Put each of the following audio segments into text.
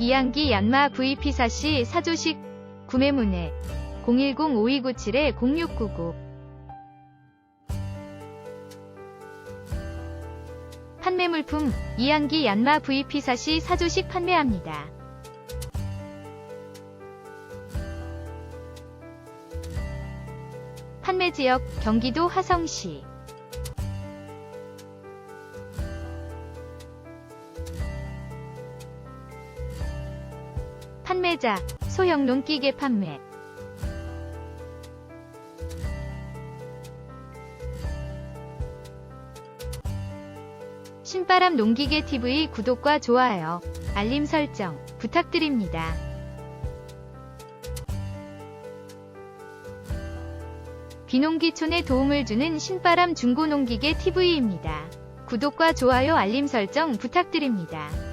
이양기 얀마 VP4C 사조식 구매 문의 010-5297-0699 판매 물품 이양기 얀마 VP4C 사조식 판매합니다. 판매 지역 경기도 화성시 판매자 소형 농기계 판매 신바람 농기계 TV 구독과 좋아요, 알림 설정 부탁드립니다. 비농기촌에 도움을 주는 신바람 중고농기계 TV입니다. 구독과 좋아요 알림 설정 부탁드립니다.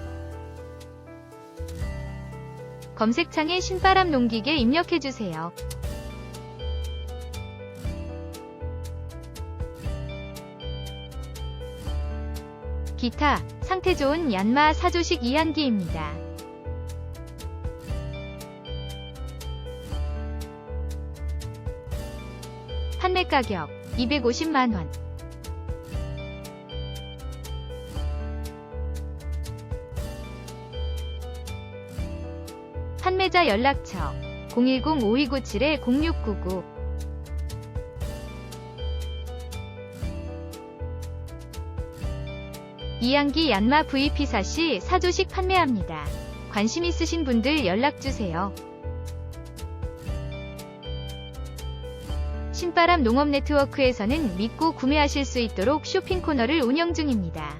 검색창에 신바람 농기계 입력해주세요. 기타, 상태 좋은 얀마 사조식 이한기입니다. 판매 가격 250만원. 판매자 연락처 010-5297-0699 이양기 얀마 VP4C 사조식 판매합니다. 관심 있으신 분들 연락주세요. 신바람 농업 네트워크에서는 믿고 구매하실 수 있도록 쇼핑 코너를 운영 중입니다.